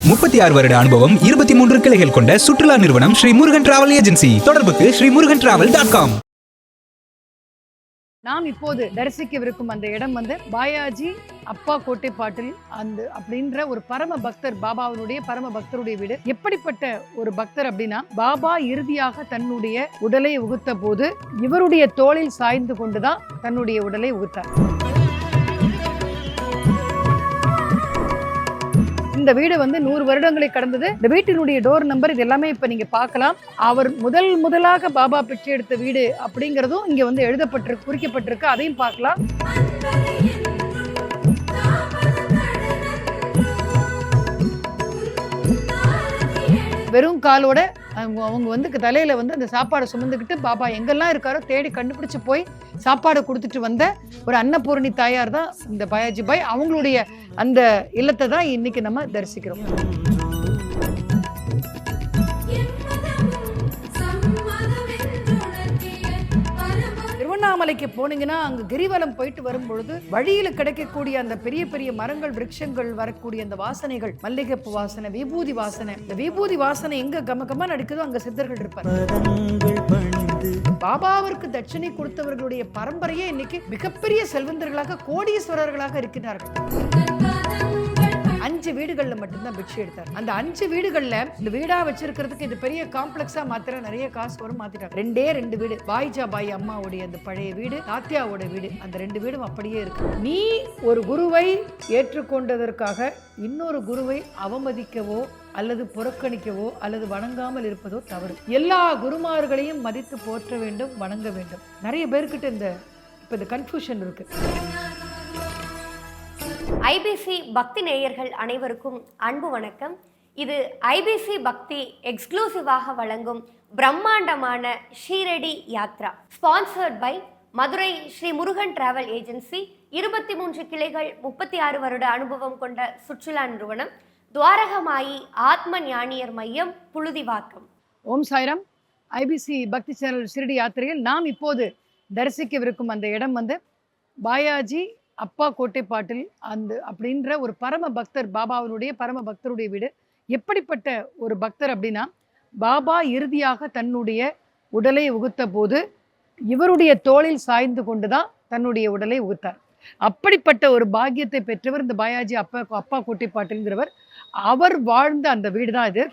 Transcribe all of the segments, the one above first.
முப்பத்தி ஆறு வருட அனுபவம் இருபத்தி மூன்று கிளைகள் கொண்ட சுற்றுலா நிறுவனம் ஸ்ரீ முருகன் டிராவல் ஏஜென்சி. தொடர்புக்கு Sri Murugan travel dot com. நாம் இப்போது தரிசிக்கவிருக்கும் அந்த இடம் வந்து பாயாஜி அப்பா கோட்டைப்பாட்டில் அந்த அப்படின்ற ஒரு பரம பக்தர் பாபாவினுடைய பரம பக்தருடைய வீடு. எப்படிப்பட்ட ஒரு பக்தர் அப்படின்னா பாபா இறுதியாக தன்னுடைய உடலை உகுத்த போது இவருடைய தோளில் சாய்ந்து கொண்டுதான் தன்னுடைய உடலை உகுத்தார். இந்த வீடு வந்து நூறு வருடங்களை கடந்தது. இந்த வீட்டினுடைய டோர் நம்பர் இது எல்லாமே இப்போ நீங்க பார்க்கலாம். அவர் முதல் முதலாக பாபா பிச்சை எடுத்த வீடு அப்படிங்கிறதும் இங்க வந்து எழுதப்பட்டிருக்கு குறிக்கப்பட்டிருக்கு. அதையும் பார்க்கலாம். வெறும் காலோட அவங்க அவங்க வந்து தலையில் வந்து அந்த சாப்பாடை சுமந்துக்கிட்டு பாபா எங்கெல்லாம் இருக்காரோ தேடி கண்டுபிடிச்சு போய் சாப்பாடை கொடுத்துட்டு வந்த ஒரு அன்னபூரணி தாயார் தான் இந்த பயாஜி பாய். அவங்களுடைய அந்த இல்லத்தை தான் இன்னைக்கு நம்ம தரிசிக்கிறோம். திருவண்ணாமலைக்கு போனீங்கன்னா அங்க கிரிவலம் போயிட்டு வரும் பொழுது வழியில கிடைக்கக்கூடிய அந்த பெரிய பெரிய மரங்கள் விருட்சங்கள் வரக்கூடிய அந்த வாசனைகள் மல்லிகைப்பூ வாசனை விபூதி வாசனை இந்த விபூதி வாசனை எங்க கம கம நடக்குதோ அங்க சித்தர்கள் இருப்பார். பாபாவிற்கு தட்சணை கொடுத்தவர்களுடைய பரம்பரையே இன்னைக்கு மிகப்பெரிய செல்வந்தர்களாக கோடீஸ்வரர்களாக இருக்கிறார்கள் அஞ்சு வீடுகளில் மட்டும்தான் பிக்ஷை எடுத்தார். அந்த அஞ்சு வீடுகள்ல இந்த வீடா வச்சிருக்கிறதுக்கு இது பெரிய காம்ப்ளெக்ஸாக மாத்திர நிறைய காசு வரும் மாத்திட்டாங்க. ரெண்டே ரெண்டு வீடு. பாய்ஜா பாய் அம்மாவுடைய அந்த பழைய வீடு தாத்தியாவோட வீடு அந்த ரெண்டு வீடும் அப்படியே இருக்கு. நீ ஒரு குருவை ஏற்றுக்கொண்டதற்காக இன்னொரு குருவை அவமதிக்கவோ அல்லது புறக்கணிக்கவோ அல்லது வணங்காமல் இருப்பதோ தவறு. எல்லா குருமார்களையும் மதித்து போற்ற வேண்டும் வணங்க வேண்டும். நிறைய பேர்கிட்ட இந்த இப்போ இந்த கன்ஃபியூஷன் இருக்கு. ஐபிசி பக்தி நேயர்கள் அனைவருக்கும் அன்பு வணக்கம். இது ஐபிசி பக்தி எக்ஸ்க்ளூசிவாக வழங்கும் பிரம்மாண்டமான Shirdi Yatra. Sponsored by Madurai Sri Murugan travel agency. இருபத்தி மூன்று கிளைகள் முப்பத்தி ஆறு வருட அனுபவம் கொண்ட சுற்றுலா நிறுவனம். துவாரகமாயி ஆத்ம ஞானியர் மையம் புழுதிவாக்கம். ஓம் சாய்ராம். ஐபிசி பக்தி சேனல் ஷிரடி யாத்திரையில் நாம் இப்போது தரிசிக்கவிருக்கும் அந்த இடம் வந்து பாயாஜி அப்பா கோட்டைப்பாட்டில் அந்த அப்படின்ற ஒரு பரம பக்தர் பாபாவினுடைய பரம பக்தருடைய வீடு. எப்படிப்பட்ட ஒரு பக்தர் அப்படின்னா பாபா இறுதியாக தன்னுடைய உடலை உகுத்த போது இவருடைய தோளில் சாய்ந்து கொண்டுதான் தன்னுடைய உடலை உகுத்தார். அப்படிப்பட்ட ஒரு பாக்கியத்தை பெற்றவர் இந்த பாயாஜி அப்பா அப்பா கோட்டைப்பாட்டில்ங்கிறவர் அவர் வாழ்ந்த அந்த வீடு தான் இது.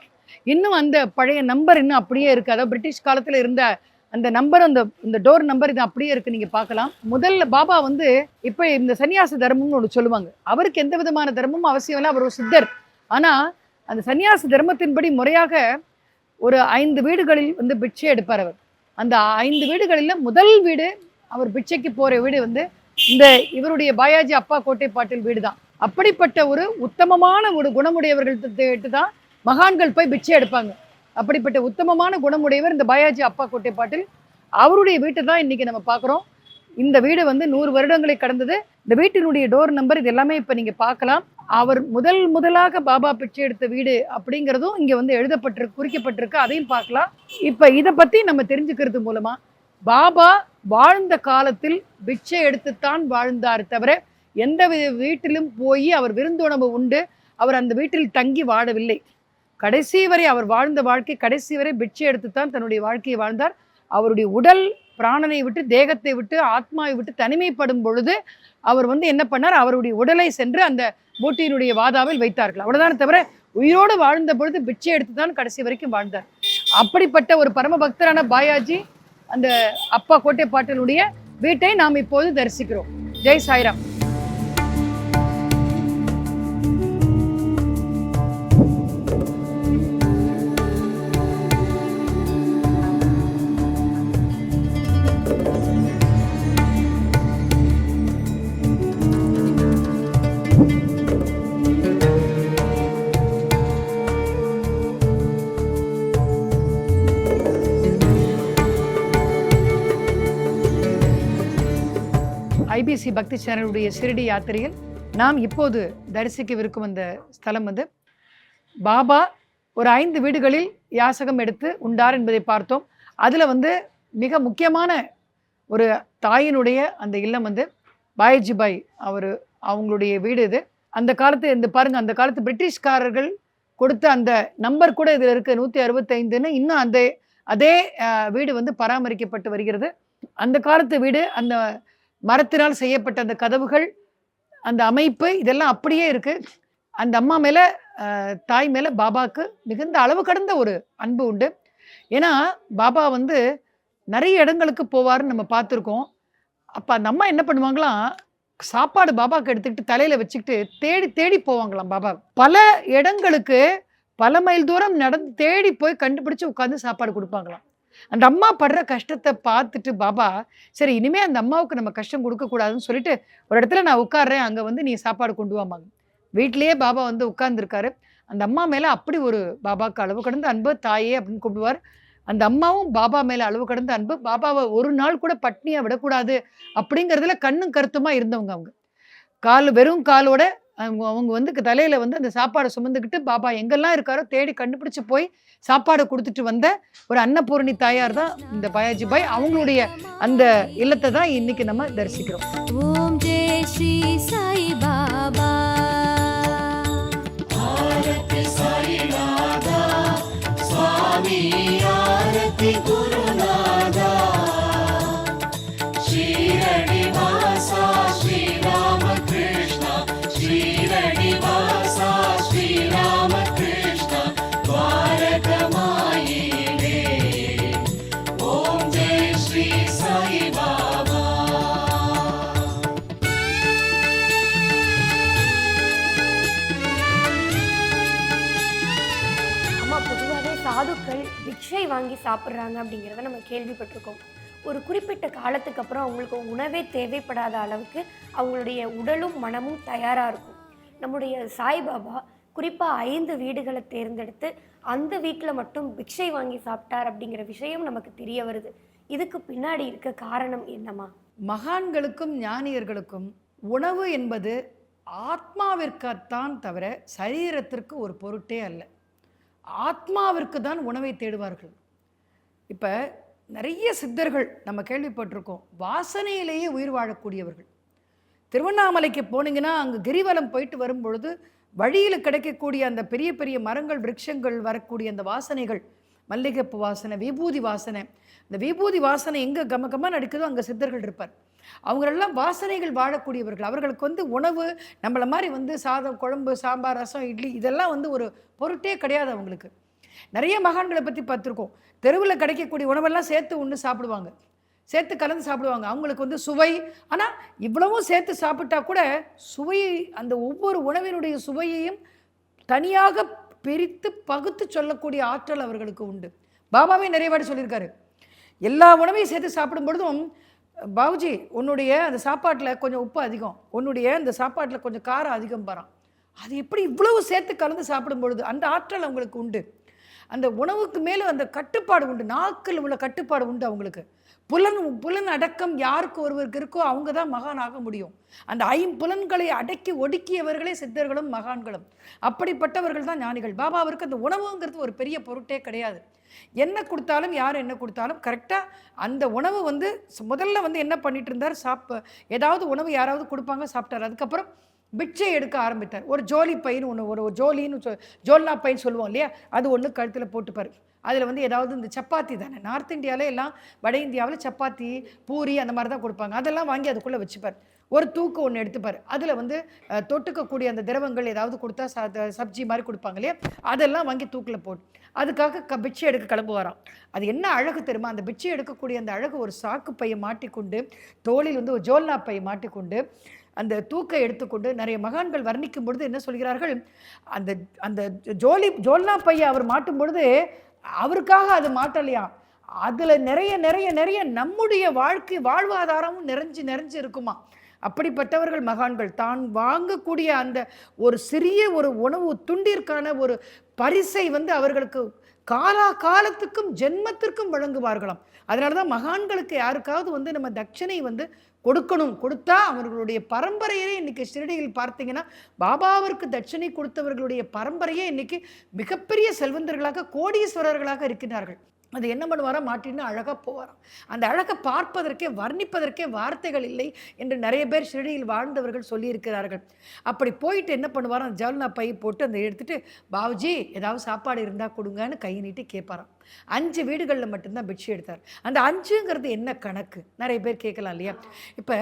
இன்னும் அந்த பழைய நம்பர் இன்னும் அப்படியே இருக்கு. அதாவது பிரிட்டிஷ் காலத்தில் இருந்த அந்த நம்பர் அந்த இந்த டோர் நம்பர் இது அப்படியே இருக்குது நீங்கள் பார்க்கலாம். முதல்ல பாபா வந்து இப்போ இந்த சன்னியாச தர்மம்னு ஒன்று சொல்லுவாங்க. அவருக்கு எந்த விதமான தர்மமும் அவசியம் இல்லை அவர் ஒரு சித்தர். ஆனால் அந்த சன்னியாச தர்மத்தின்படி முறையாக ஒரு ஐந்து வீடுகளில் வந்து பிட்சை எடுப்பார் அவர். அந்த ஐந்து வீடுகளில் முதல் வீடு அவர் பிட்சைக்கு போகிற வீடு வந்து இந்த இவருடைய பாயாஜி அப்பா கோட்டை பாட்டில் வீடு தான் அப்படிப்பட்ட ஒரு உத்தமமான ஒரு குணமுடையவர்கள் தான் மகான்கள் போய் பிச்சை எடுப்பாங்க. அப்படிப்பட்ட உத்தமமான குணமுடையவர் இந்த பயாஜி அப்பா கோட்டை பாட்டில் அவருடைய வீட்டை தான் இன்றைக்கி நம்ம பார்க்குறோம். இந்த வீடு வந்து நூறு வருடங்களை கடந்தது. இந்த வீட்டினுடைய டோர் நம்பர் இது எல்லாமே இப்போ நீங்கள் பார்க்கலாம். அவர் முதல் முதலாக பாபா பிச்சை எடுத்த வீடு அப்படிங்கிறதும் இங்கே வந்து எழுதப்பட்டிருக்கு குறிக்கப்பட்டிருக்கு. அதையும் பார்க்கலாம். இப்போ இதை பற்றி நம்ம தெரிஞ்சுக்கிறது மூலமாக பாபா வாழ்ந்த காலத்தில் பிச்சை எடுத்துத்தான் வாழ்ந்தார் தவிர எந்த வி- வீட்டிலும் போய் அவர் விருந்துணவு உண்டு. அவர் அந்த வீட்டில் தங்கி வாழவில்லை கடைசி வரை அவர் வாழ்ந்த வாழ்க்கை கடைசி வரை பிட்சை எடுத்துத்தான் தன்னுடைய வாழ்க்கையை வாழ்ந்தார். அவருடைய உடல் பிராணனை விட்டு தேகத்தை விட்டு ஆத்மாவை விட்டு தனிமைப்படும் பொழுது அவர் வந்து என்ன பண்ணார்? அவருடைய உடலை சென்று அந்த மூட்டையினுடைய வாதாவில் வைத்தார்கள். அவ்வளோதான் தவிர உயிரோடு வாழ்ந்த பொழுது பிட்சை எடுத்து தான் கடைசி வரைக்கும் வாழ்ந்தார். அப்படிப்பட்ட ஒரு பரம பக்தரான பாயாஜி அந்த அப்பா கோட்டை பாட்டனுடைய வீட்டை நாம் இப்போது தரிசிக்கிறோம். ஜெய் சாய்ராம். ஐபிசி பக்தி சேனலுடைய சிறுடி யாத்திரையில் நாம் இப்போது தரிசிக்கவிருக்கும் அந்த ஸ்தலம் வந்து பாபா ஒரு ஐந்து வீடுகளில் யாசகம் எடுத்து உண்டார் என்பதை பார்த்தோம். அதில் வந்து மிக முக்கியமான ஒரு தாயினுடைய அந்த இல்லம் வந்து பாய்ஜி பாய் அவர் அவங்களுடைய வீடு இது. அந்த காலத்து இந்த பாருங்கள் அந்த காலத்து பிரிட்டிஷ்காரர்கள் கொடுத்த அந்த நம்பர் கூட இதில் இருக்குது நூற்றி அறுபத்தைந்துன்னு இன்னும் அந்த அதே வீடு வந்து பராமரிக்கப்பட்டு வருகிறது. அந்த காலத்து வீடு அந்த மரத்தினால் செய்யப்பட்ட அந்த கதவுகள் அந்த அமைப்பு இதெல்லாம் அப்படியே இருக்கு. அந்த அம்மா மேல தாய் மேல பாபாவுக்கு மிகுந்த அளவு கடந்த ஒரு அன்பு உண்டு. ஏன்னா பாபா வந்து நிறைய இடங்களுக்கு போவாருன்னு நம்ம பார்த்துருக்கோம். அப்போ அந்த அம்மா என்ன பண்ணுவாங்களாம் சாப்பாடு பாபாவுக்கு எடுத்துக்கிட்டு தலையில் வச்சுக்கிட்டு தேடி தேடி போவாங்களாம் பாபா. பல இடங்களுக்கு பல மைல் தூரம் நடந்து தேடி போய் கண்டுபிடிச்சு உட்காந்து சாப்பாடு கொடுப்பாங்களாம். அந்த அம்மா படுற கஷ்டத்தை பார்த்துட்டு பாபா சரி இனிமே அந்த அம்மாவுக்கு நம்ம கஷ்டம் கொடுக்கக்கூடாதுன்னு சொல்லிட்டு ஒரு இடத்துல நான் உட்காடுறேன் அங்கே வந்து நீ சாப்பாடு கொண்டு வாமாங்க வீட்டிலேயே பாபா வந்து உட்கார்ந்துருக்காரு. அந்த அம்மா மேலே அப்படி ஒரு பாபாக்கு அளவு கடந்த அன்பு தாயே அப்படின்னு கூப்பிடுவார். அந்த அம்மாவும் பாபா மேலே அளவு கடந்த அன்பு பாபாவை ஒரு நாள் கூட பட்னியாக விடக்கூடாது அப்படிங்கிறதுல கண்ணும் கருத்துமா இருந்தவங்க அவங்க. கால் வெறும் காலோட அவங்க அவங்க வந்து தலையில வந்து அந்த சாப்பாடை சுமந்துக்கிட்டு பாபா எங்கெல்லாம் இருக்காரோ தேடி கண்டுபிடிச்சு போய் சாப்பாடு கொடுத்துட்டு வந்த ஒரு அன்னபூரணி தாயார் தான் இந்த பயாஜி பாய். அவங்களுடைய அந்த இல்லத்தை தான் இன்னைக்கு நம்ம தரிசிக்கிறோம். ஓம் ஜெய் ஸ்ரீ சாய் பாபா. அம்மா சாப்பிட்றாங்க அப்படிங்கிறத நம்ம கேள்விப்பட்டிருக்கோம். ஒரு குறிப்பிட்ட காலத்துக்கு அப்புறம் அவங்களுக்கு உணவே தேவைப்படாத அளவுக்கு அவங்களுடைய உடலும் மனமும் தயாராக இருக்கும். நம்முடைய சாய்பாபா குறிப்பாக ஐந்து வீடுகளை தேர்ந்தெடுத்து அந்த வீட்டில் மட்டும் பிக்ஷை வாங்கி சாப்பிட்டார் அப்படிங்கிற விஷயம் நமக்கு தெரிய வருது. இதுக்கு பின்னாடி இருக்க காரணம் என்னம்மா? மகான்களுக்கும் ஞானியர்களுக்கும் உணவு என்பது ஆத்மாவிற்கத்தான் தவிர சரீரத்திற்கு ஒரு பொருட்டே அல்ல. ஆத்மாவிற்கு தான் உணவை தேடுவார்கள். இப்போ நிறைய சித்தர்கள் நம்ம கேள்விப்பட்டிருக்கோம். வாசனையிலேயே உயிர் வாழக்கூடியவர்கள். திருவண்ணாமலைக்கு போனீங்கன்னா அங்கே கிரிவலம் போயிட்டு வரும்பொழுது வழியில் கிடைக்கக்கூடிய அந்த பெரிய பெரிய மரங்கள் விருட்சங்கள் வரக்கூடிய அந்த வாசனைகள் மல்லிகைப்பூ வாசனை விபூதி வாசனை இந்த விபூதி வாசனை எங்கே கம கம நடிக்குதோ அங்கே சித்தர்கள் இருப்பார். அவங்களெல்லாம் வாசனைகள் வாழக்கூடியவர்கள். அவர்களுக்கு வந்து உணவு நம்மளை மாதிரி வந்து சாதம் குழம்பு சாம்பார் ரசம் இட்லி இதெல்லாம் வந்து ஒரு பொருட்டே கிடையாது அவங்களுக்கு. நிறைய மகான்களை பற்றி பார்த்துருக்கோம். தெருவில் கிடைக்கக்கூடிய உணவெல்லாம் சேர்த்து ஒன்று சாப்பிடுவாங்க. சேர்த்து கலந்து சாப்பிடுவாங்க. அவங்களுக்கு வந்து சுவை ஆனால் இவ்வளவும் சேர்த்து சாப்பிட்டா கூட சுவையை அந்த ஒவ்வொரு உணவினுடைய சுவையையும் தனியாக பிரித்து பகுத்து சொல்லக்கூடிய ஆற்றல் அவர்களுக்கு உண்டு. பாபாவே நிறைய வாட்டி சொல்லியிருக்காரு. எல்லா உணவையும் சேர்த்து சாப்பிடும் பொழுதும் பாபுஜி உன்னுடைய அந்த சாப்பாட்டில் கொஞ்சம் உப்பு அதிகம். உன்னுடைய அந்த சாப்பாட்டில் கொஞ்சம் காரம் அதிகம் பரான் அது எப்படி இவ்வளவு சேர்த்து கலந்து சாப்பிடும் பொழுது அந்த ஆற்றல் அவங்களுக்கு உண்டு. அந்த உணவுக்கு மேலே அந்த கட்டுப்பாடு உண்டு. நாக்கில் உள்ள கட்டுப்பாடு உண்டு அவங்களுக்கு. புலன் புலன் அடக்கம் யாருக்கு ஒருவருக்கு இருக்கோ அவங்க தான் மகான் ஆக முடியும். அந்த ஐம்புலன்களை அடக்கி ஒடுக்கியவர்களே சித்தர்களும் மகான்களும். அப்படிப்பட்டவர்கள் தான் ஞானிகள். பாபாவிற்கு அந்த உணவுங்கிறது ஒரு பெரிய பொருட்டே கிடையாது. என்ன கொடுத்தாலும் யார் என்ன கொடுத்தாலும் கரெக்டாக அந்த உணவு வந்து முதல்ல வந்து என்ன பண்ணிட்டு இருந்தார்? சாப்ப ஏதாவது உணவு யாராவது கொடுப்பாங்க சாப்பிட்டார். அதுக்கப்புறம் பிட்சை எடுக்க ஆரம்பித்தார். ஒரு ஜோலி பைன்னு ஒன்று ஒரு ஜோலின்னு சொ- ஜோல்னா பையன் சொல்லுவோம் இல்லையா? அது ஒன்று கழுத்தில் போட்டுப்பார். அதில் வந்து ஏதாவது இந்த சப்பாத்தி தானே? நார்த் இந்தியாவில் எல்லாம் வட இந்தியாவில் சப்பாத்தி பூரி அந்த மாதிரி தான் கொடுப்பாங்க. அதெல்லாம் வாங்கி அதுக்குள்ளே வச்சுப்பார். ஒரு தூக்கு ஒன்று எடுத்துப்பார். அதில் வந்து தொட்டுக்கக்கூடிய அந்த திரவங்கள் ஏதாவது கொடுத்தா ச த- சப்ஜி மாதிரி கொடுப்பாங்க இல்லையா? அதெல்லாம் வாங்கி தூக்கில் போட்டு அதுக்காக க பிச்சை எடுக்க கிளம்புவாராம். அது என்ன அழகு தெரியுமா? அந்த பிச்சை எடுக்கக்கூடிய அந்த அழகு ஒரு சாக்கு பையை மாட்டிக்கொண்டு தோளில் வந்து ஒரு ஜோல்னா பையை மாட்டிக்கொண்டு அந்த தூக்கை எடுத்துக்கொண்டு நிறைய மகான்கள் வர்ணிக்கும் பொழுது என்ன சொல்கிறார்கள்? அந்த அந்த ஜோலி ஜோல்னா பையன் அவர் மாட்டும் பொழுது அவருக்காக அது மாட்டலையாம் அதில் நிறைய நிறைய நிறைய நம்முடைய வாழ்க்கை வாழ்வாதாரமும் நிறைஞ்சு நிறைஞ்சு இருக்குமா? அப்படிப்பட்டவர்கள் மகான்கள். தான் வாங்கக்கூடிய அந்த ஒரு சிறிய ஒரு உணவு துண்டிற்கான ஒரு பரிசை வந்து அவர்களுக்கு காலா காலத்துக்கும் ஜென்மத்திற்கும் வழங்குவார்களாம். அதனால தான் மகான்களுக்கு யாருக்காவது வந்து நம்ம தட்சணை வந்து கொடுக்கணும். கொடுத்தா அவர்களுடைய பரம்பரையே இன்னைக்கு ஷிரடியில் பார்த்தீங்கன்னா பாபாவிற்கு தட்சணை கொடுத்தவர்களுடைய பரம்பரையே இன்னைக்கு மிகப்பெரிய செல்வந்தர்களாக கோடீஸ்வரர்களாக இருக்கிறார்கள் அது என்ன பண்ணுவாரோ? மாட்டின்னு அழகாக போவாராம். அந்த அழகை பார்ப்பதற்கே வர்ணிப்பதற்கே வார்த்தைகள் இல்லை என்று நிறைய பேர் ஷிரடியில் வாழ்ந்தவர்கள் சொல்லியிருக்கிறார்கள். அப்படி போயிட்டு என்ன பண்ணுவாராம்? அந்த ஜவுல்னா பை போட்டு அந்த எடுத்துகிட்டு பாவுஜி ஏதாவது சாப்பாடு இருந்தால் கொடுங்கன்னு கை நீட்டி கேட்பாராம். அஞ்சு வீடுகளில் மட்டும்தான் பெட்ஷீட் எடுத்தார். அந்த அஞ்சுங்கிறது என்ன கணக்கு? நிறைய பேர் கேட்கலாம் இல்லையா? இப்போ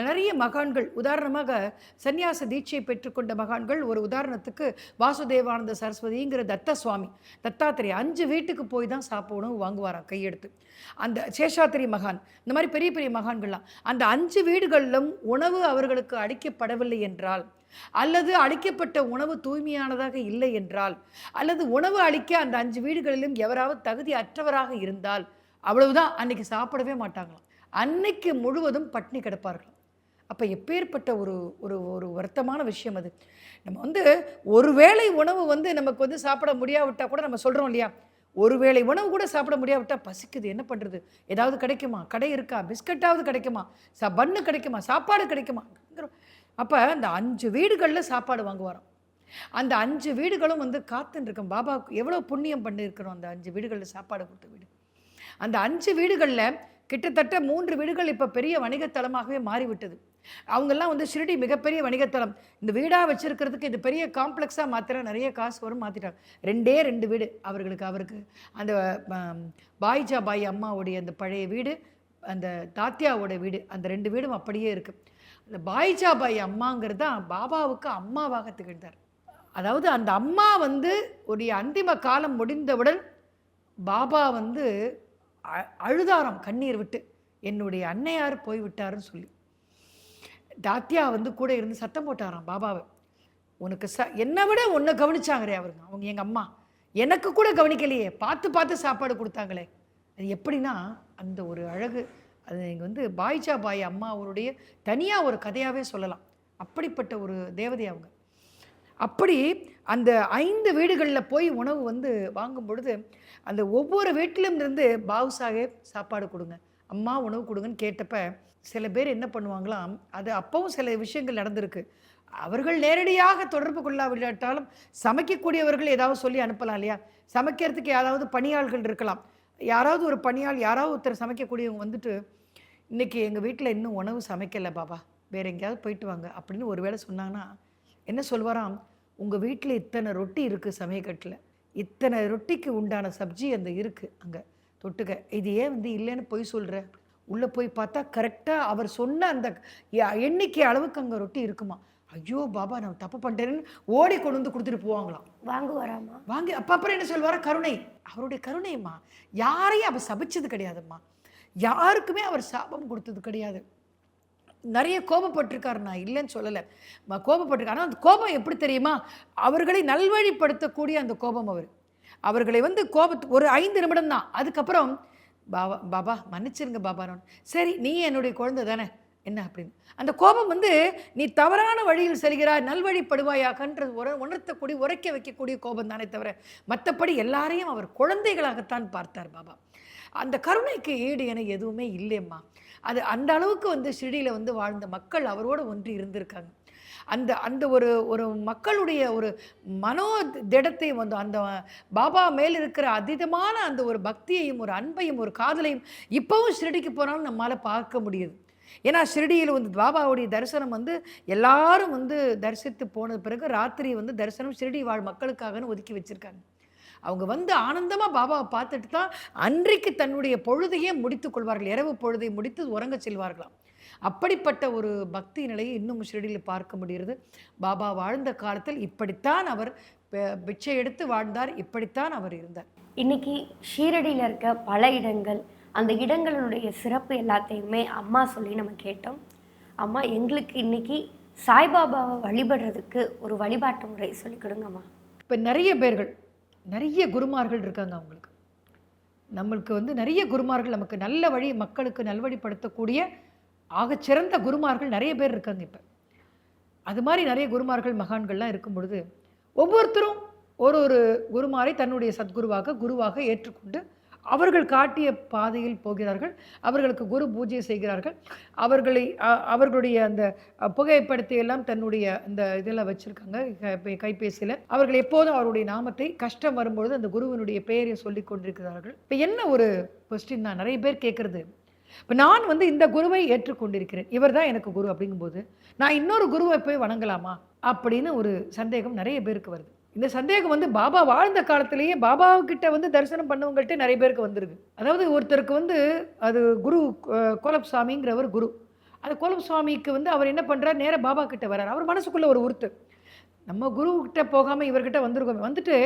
நிறைய மகான்கள் உதாரணமாக சந்நியாச தீட்சையை பெற்றுக்கொண்ட மகான்கள் ஒரு உதாரணத்துக்கு வாசுதேவானந்த சரஸ்வதிங்கிற தத்த சுவாமி தத்தாத்திரேய அஞ்சு வீட்டுக்கு போய் தான் சாப்பிடணும் வாங்குவாராம் கையெடுத்து. அந்த சேஷாத்திரி மகான் இந்த மாதிரி பெரிய பெரிய மகான்கள்லாம் அந்த அஞ்சு வீடுகளிலும் உணவு அவர்களுக்கு அளிக்கப்படவில்லை என்றால் அல்லது அளிக்கப்பட்ட உணவு தூய்மையானதாக இல்லை என்றால் அல்லது உணவு அளிக்க அந்த அஞ்சு வீடுகளிலும் எவராவது தகுதி அற்றவராக இருந்தால் அவ்வளவுதான் அன்னைக்கு சாப்பிடவே மாட்டாங்களாம். அன்னைக்கு முழுவதும் பட்னி கிடப்பார்களாம். அப்போ எப்பேற்பட்ட ஒரு ஒரு ஒரு வருத்தமான விஷயம் அது. நம்ம வந்து ஒருவேளை உணவு வந்து நமக்கு வந்து சாப்பிட முடியாவிட்டா கூட நம்ம சொல்கிறோம் இல்லையா? ஒருவேளை உணவு கூட சாப்பிட முடியாவிட்டா பசிக்குது. என்ன பண்ணுறது ஏதாவது கிடைக்குமா? கடை இருக்கா? பிஸ்கட்டாவது கிடைக்குமா? சா பன்னு கிடைக்குமா? சாப்பாடு கிடைக்குமா? அப்போ அந்த அஞ்சு வீடுகளில் சாப்பாடு வாங்குவாராம். அந்த அஞ்சு வீடுகளும் வந்து காத்துன்னு இருக்கும். பாபாவுக்கு எவ்வளோ புண்ணியம் பண்ணியிருக்கிறோம் அந்த அஞ்சு வீடுகளில் சாப்பாடு கொடுத்த வீடு. அந்த அஞ்சு வீடுகளில் கிட்டத்தட்ட மூன்று வீடுகள் இப்போ பெரிய வணிகத்தலமாகவே மாறிவிட்டது. அவங்கெல்லாம் வந்து ஷிரடி மிகப்பெரிய வணிகத்தலம். இந்த வீடாக வச்சுருக்கிறதுக்கு இது பெரிய காம்ப்ளெக்ஸாக மாத்திரம் நிறைய காசு வரும் மாற்றிட்டாங்க ரெண்டே ரெண்டு வீடு அவர்களுக்கு அவருக்கு. அந்த பாய்ஜா பாய் அம்மாவுடைய அந்த பழைய வீடு அந்த தாத்தியாவோட வீடு அந்த ரெண்டு வீடும் அப்படியே இருக்குது அந்த பாய்ஜா பாய் அம்மாங்கிறது தான் பாபாவுக்கு அம்மாவாக திகழ்ந்தார். அதாவது அந்த அம்மா வந்து உடைய அந்திம காலம் முடிந்தவுடன் பாபா வந்து அழுதாராம் கண்ணீர் விட்டு. என்னுடைய அன்னையார் போய்விட்டாருன்னு சொல்லி. தாத்தியா வந்து கூட இருந்து சத்தம் போட்டாராம் பாபாவை. உனக்கு ச என்னை விட உன்னை கவனிச்சாங்களே அவருங்க. அவங்க எங்கள் அம்மா. எனக்கு கூட கவனிக்கலையே. பார்த்து பார்த்து சாப்பாடு கொடுத்தாங்களே. அது எப்படின்னா அந்த ஒரு அழகு. அது இங்கே வந்து பாய்ஜா பாய் அம்மா அவருடைய தனியாக ஒரு கதையாகவே சொல்லலாம். அப்படிப்பட்ட ஒரு தேவதை அவங்க. அப்படி அந்த ஐந்து வீடுகளில் போய் உணவு வந்து வாங்கும் பொழுது அந்த ஒவ்வொரு வீட்டிலும் இருந்து பாபு சாஹேப் சாப்பாடு கொடுங்க. அம்மா உணவு கொடுங்கன்னு கேட்டப்ப சில பேர் என்ன பண்ணுவாங்களாம் அது அப்பவும் சில விஷயங்கள் நடந்திருக்கு. அவர்கள் நேரடியாக தொடர்பு கொள்ளாவிட்டாலும் சமைக்கக்கூடியவர்கள் ஏதாவது சொல்லி அனுப்பலாம் இல்லையா? சமைக்கிறதுக்கு யாராவது பணியாள்கள் இருக்கலாம். யாராவது ஒரு பணியாள் யாராவது ஒருத்தர் சமைக்கக்கூடியவங்க வந்துட்டு இன்றைக்கி எங்கள் வீட்டில் இன்னும் உணவு சமைக்கலை பாபா வேற எங்கேயாவது போயிட்டு வாங்க அப்படின்னு ஒரு வேளை சொன்னாங்கன்னா என்ன சொல்வாராம் உங்கள் வீட்டில் இத்தனை ரொட்டி இருக்குது சமையக்கட்டில் இத்தனை ரொட்டிக்கு உண்டான சப்ஜி அந்த இருக்குது அங்கே. தொட்டுக்க இது ஏன் வந்து இல்லைன்னு பொய் சொல்கிற உள்ளே போய் பார்த்தா கரெக்டாக அவர் சொன்ன அந்த எண்ணிக்கை அளவுக்கு அங்கே ரொட்டி இருக்குமா. ஐயோ பாபா நான் தப்பு பண்ணிட்டேன்னு ஓடி கொண்டு வந்து கொடுத்துட்டு போவாங்களாம். வாங்க வராமா வாங்கி அப்ப அப்புறம் என்ன சொல்வாரு? கருணை. அவருடைய கருணைம்மா யாரையும் அவர் சபிச்சது கிடையாதும்மா. யாருக்குமே அவர் சாபம் கொடுத்தது கிடையாது. நிறைய கோபப்பட்டிருக்காரு. நான் இல்லைன்னு சொல்லலை. ம- கோபப்பட்டிருக்காரு ஆனால் அந்த கோபம் எப்படி தெரியுமா? அவர்களை நல்வழிப்படுத்தக்கூடிய அந்த கோபம் அவர். அவர்களை வந்து கோபத்து ஒரு ஐந்து நிமிடம் தான். அதுக்கப்புறம் பாபா பாபா மன்னிச்சிருங்க பாபா சரி நீ என்னுடைய குழந்தை தானே? என்ன அப்படின்னு. அந்த கோபம் வந்து நீ தவறான வழியில் செல்கிறாய் நல்வழிப்படுவாயாகன்ற உர உணர்த்தக்கூடிய உரைக்க வைக்கக்கூடிய கோபம் தானே தவிர மற்றபடி எல்லாரையும் அவர் குழந்தைகளாகத்தான் பார்த்தார் பாபா. அந்த கருணைக்கு ஈடு என எதுவுமே இல்லையம்மா அது அந்த அளவுக்கு வந்து ஷிரடியில் வந்து வாழ்ந்த மக்கள் அவரோடு ஒன்றி இருந்திருக்காங்க. அந்த அந்த ஒரு ஒரு மக்களுடைய ஒரு மனோ திடத்தை வந்து அந்த பாபா மேல் இருக்கிற அதீதமான அந்த ஒரு பக்தியையும் ஒரு அன்பையும் ஒரு காதலையும் இப்போவும் ஷிரடிக்கு போனாலும் நம்மால் பார்க்க முடியுது. ஏன்னா ஷிரடியில் வந்து பாபாவுடைய தரிசனம் வந்து எல்லாரும் வந்து தரிசித்து போன பிறகு ராத்திரி வந்து தரிசனம் ஷிரடி வாழ் மக்களுக்காகன்னு ஒதுக்கி வச்சுருக்காங்க. அவங்க வந்து ஆனந்தமாக பாபாவை பார்த்துட்டு தான் அன்றைக்கு தன்னுடைய பொழுதையே முடித்துக் கொள்வார்கள். இரவு பொழுதை முடித்து உறங்க செல்வார்களாம். அப்படிப்பட்ட ஒரு பக்தி நிலையை இன்னும் ஷிரடியில் பார்க்க முடிகிறது. பாபா வாழ்ந்த காலத்தில் இப்படித்தான் அவர் பிச்சை எடுத்து வாழ்ந்தார். இப்படித்தான் அவர் இருந்தார். இன்னைக்கு ஷீரடியில் இருக்க பல இடங்கள் அந்த இடங்களுடைய சிறப்பு எல்லாத்தையுமே அம்மா சொல்லி நம்ம கேட்டோம். அம்மா எங்களுக்கு இன்னைக்கு சாய்பாபாவை வழிபடுறதுக்கு ஒரு வழிபாட்டு முறை சொல்லிக் கொடுங்கம்மா. இப்போ நிறைய பேர்கள் நிறைய குருமார்கள் இருக்காங்க அவங்களுக்கு. நம்மளுக்கு வந்து நிறைய குருமார்கள் நமக்கு நல்ல வழி மக்களுக்கு நல்வழிப்படுத்தக்கூடிய ஆகச்சிறந்த குருமார்கள் நிறைய பேர் இருக்காங்க இப்போ. அது மாதிரி நிறைய குருமார்கள் மகான்கள்லாம் இருக்கும் பொழுது ஒவ்வொருத்தரும் ஒரு ஒரு குருமாரை தன்னுடைய சத்குருவாக குருவாக ஏற்றுக்கொண்டு அவர்கள் காட்டிய பாதையில் போகிறார்கள் அவர்களுக்கு குரு பூஜை செய்கிறார்கள். அவர்களை அவர்களுடைய அந்த புகைப்படத்தை எல்லாம் தன்னுடைய அந்த இதில் வச்சுருக்காங்க கைபேசியில். அவர்கள் எப்போதும் அவருடைய நாமத்தை கஷ்டம் வரும்பொழுது அந்த குருவினுடைய பெயரை சொல்லி கொண்டிருக்கிறார்கள். இப்போ என்ன ஒரு கொஸ்டின் தான் நிறைய பேர் கேட்குறது இப்போ நான் வந்து இந்த குருவை ஏற்றுக்கொண்டிருக்கிறேன். இவர் தான் எனக்கு குரு அப்படிங்கும்போது நான் இன்னொரு குருவை போய் வணங்கலாமா? அப்படின்னு ஒரு சந்தேகம் நிறைய பேருக்கு வருது. இந்த சந்தேகம் வந்து பாபா வாழ்ந்த காலத்திலேயே பாபாவுக்கிட்ட வந்து தரிசனம் பண்ணவங்கள்ட்ட நிறைய பேருக்கு வந்திருக்கு. அதாவது ஒருத்தருக்கு வந்து அது குரு கோலப் சாமிங்கிறவர் குரு. அந்த கோலப் சுவாமிக்கு வந்து அவர் என்ன பண்ணுறார் நேராக பாபா கிட்ட வர்றார். அவர் மனசுக்குள்ளே ஒரு உறுத்து நம்ம குரு போகாமல் இவர்கிட்ட வந்திருக்கோம். வந்துட்டு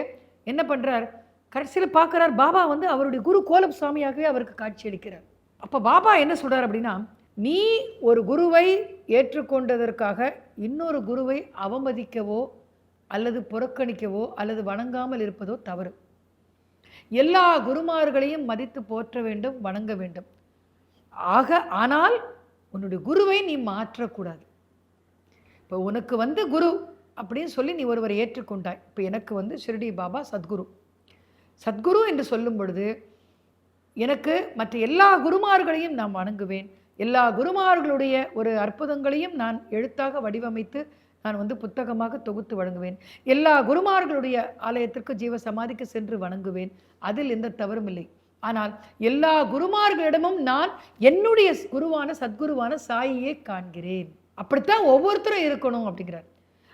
என்ன பண்ணுறார் கடைசியில் பார்க்குறார் பாபா வந்து அவருடைய குரு கோலப் சுவாமியாகவே அவருக்கு காட்சி அளிக்கிறார். அப்போ பாபா என்ன சொல்கிறார் அப்படின்னா நீ ஒரு குருவை ஏற்றுக்கொண்டதற்காக இன்னொரு குருவை அவமதிக்கவோ அல்லது புறக்கணிக்கவோ அல்லது வணங்காமல் இருப்பதோ தவறு. எல்லா குருமார்களையும் மதித்து போற்ற வேண்டும் வணங்க வேண்டும். ஆக ஆனால் உன்னுடைய குருவை நீ மாற்றக்கூடாது. இப்போ உனக்கு வந்து குரு அப்படின்னு சொல்லி நீ ஒருவரை ஏற்றுக்கொண்டாய். இப்போ எனக்கு வந்து ஷிரடி பாபா சத்குரு. சத்குரு என்று சொல்லும் பொழுது எனக்கு மற்ற எல்லா குருமார்களையும் நான் வணங்குவேன். எல்லா குருமார்களுடைய ஒரு அற்புதங்களையும் நான் எழுத்தாக வடிவமைத்து நான் வந்து புத்தகமாக தொகுத்து வழங்குவேன். எல்லா குருமார்களுடைய ஆலயத்திற்கு ஜீவ சமாதிக்கு சென்று வணங்குவேன். அதில் எந்த தவறும் இல்லை. ஆனால் எல்லா குருமார்களிடமும் நான் என்னுடைய குருவான சத்குருவான சாயியே காண்கிறேன். அப்படித்தான் ஒவ்வொருத்தரும் இருக்கணும் அப்படிங்கிறார்.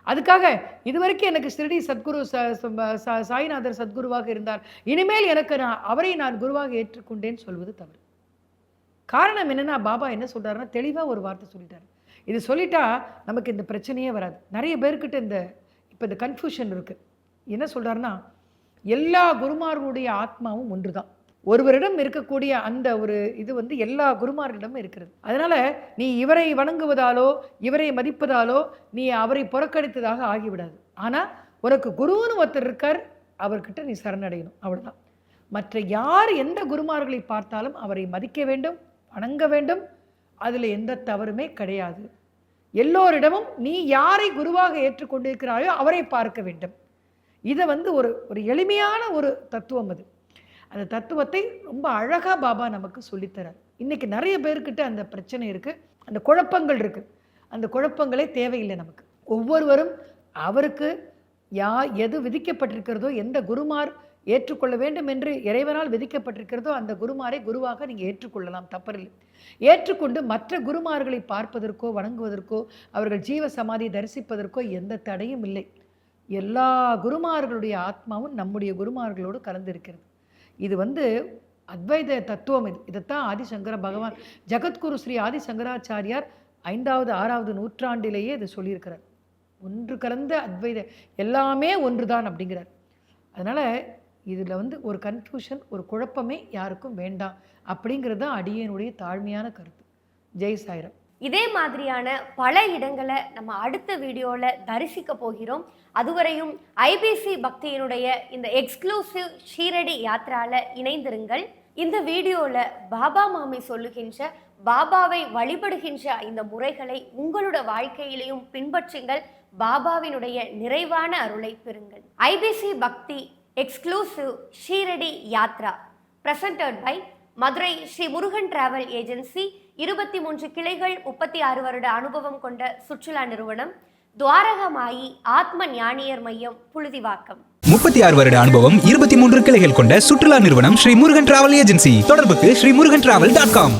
அதுக்காக இதுவரைக்கும் எனக்கு ஸ்ரீடி சத்குரு ச சாய்நாதர் சத்குருவாக இருந்தார். இனிமேல் எனக்கு நான் அவரை நான் குருவாக ஏற்றுக்கொண்டேன் சொல்வது தவறு. காரணம் என்னன்னா பாபா என்ன சொல்றாருன்னா தெளிவாக ஒரு வார்த்தை சொல்லிட்டார். இது சொல்லிட்டா நமக்கு இந்த பிரச்சனையே வராது. நிறைய பேர்கிட்ட இந்த இப்போ இந்த கன்ஃபியூஷன் இருக்கு. என்ன சொல்றாருன்னா எல்லா குருமார்களுடைய ஆத்மாவும் ஒன்று தான் ஒருவரிடம் இருக்கக்கூடிய அந்த ஒரு இது வந்து எல்லா குருமார்களிடமும் இருக்கிறது. அதனால நீ இவரை வணங்குவதாலோ இவரை மதிப்பதாலோ நீ அவரை புறக்கணித்ததாக ஆகிவிடாது. ஆனா உனக்கு குருன்னு ஒருத்தர் இருக்கார் அவர்கிட்ட நீ சரணடையணும். அவ்வளவுதான். மற்ற யார் எந்த குருமார்களை பார்த்தாலும் அவரை மதிக்க வேண்டும் வணங்க வேண்டும் அதில் எந்த தவறுமே கிடையாது. எல்லோரிடமும் நீ யாரை குருவாக ஏற்றுக்கொண்டிருக்கிறாயோ அவரை பார்க்க வேண்டும். இதை வந்து ஒரு ஒரு எளிமையான ஒரு தத்துவம் அது. அந்த தத்துவத்தை ரொம்ப அழகாக பாபா நமக்கு சொல்லித்தரார். இன்றைக்கி நிறைய பேர்கிட்ட அந்த பிரச்சனை இருக்குது அந்த குழப்பங்கள் இருக்குது அந்த குழப்பங்களே தேவையில்லை நமக்கு. ஒவ்வொருவரும் அவருக்கு யா எது விதிக்கப்பட்டிருக்கிறதோ எந்த குருமார் ஏற்றுக்கொள்ள வேண்டும் என்று இறைவனால் விதிக்கப்பட்டிருக்கிறதோ அந்த குருமாரை குருவாக நீங்கள் ஏற்றுக்கொள்ளலாம் தப்பறில்லை. ஏற்றுக்கொண்டு மற்ற குருமார்களை பார்ப்பதற்கோ வணங்குவதற்கோ அவர்கள் ஜீவ சமாதி தரிசிப்பதற்கோ எந்த தடையும் இல்லை. எல்லா குருமார்களுடைய ஆத்மாவும் நம்முடைய குருமார்களோடு கலந்திருக்கிறது. இது வந்து அத்வைத தத்துவம் இது. இதைத்தான் ஆதிசங்கர பகவான் ஜகத்குரு ஸ்ரீ ஆதிசங்கராச்சாரியார் ஐந்தாவது ஆறாவது நூற்றாண்டிலேயே இது சொல்லியிருக்கிறார். ஒன்று கலந்த அத்வைத எல்லாமே ஒன்றுதான் அப்படிங்கிறார். அதனால் இதில் வந்து ஒரு கன்ஃபியூஷன் ஒரு குழப்பமே யாருக்கும் வேண்டாம். அப்படிங்கிறது தான் அடியனுடைய தாழ்மையான கருத்து. ஜெய் சாயிரம். இதே மாதிரியான பல இடங்களை நம்ம அடுத்த வீடியோவில் தரிசிக்க போகிறோம். அதுவரையும் ஐபிசி பக்தியினுடைய இந்த எக்ஸ்க்ளூசிவ் ஷீரடி யாத்ரால இணைந்திருங்கள். இந்த வீடியோவில் பாபா மாமி சொல்லுகின்ற பாபாவை வழிபடுகின்ற இந்த முறைகளை உங்களோட வாழ்க்கையிலையும் பின்பற்றுங்கள். பாபாவினுடைய நிறைவான அருளை பெறுங்கள். IBC Bhakti exclusive Shirdi Yatra presented by Madurai Sri Murugan travel agency இருபத்தி மூன்று கிளைகள் முப்பத்தி ஆறு வருட அனுபவம் கொண்ட சுற்றுலா நிறுவனம் துவாரகமாயி ஆத்ம ஞானியர் மையம் புழுதிவாக்கம். முப்பத்தி ஆறு வருட அனுபவம் இருபத்தி மூன்று கிளைகள் கொண்ட சுற்றுலா நிறுவனம் ஸ்ரீ முருகன் டிராவல் ஏஜென்சி தொடர்புக்கு Sri Murugan travel dot com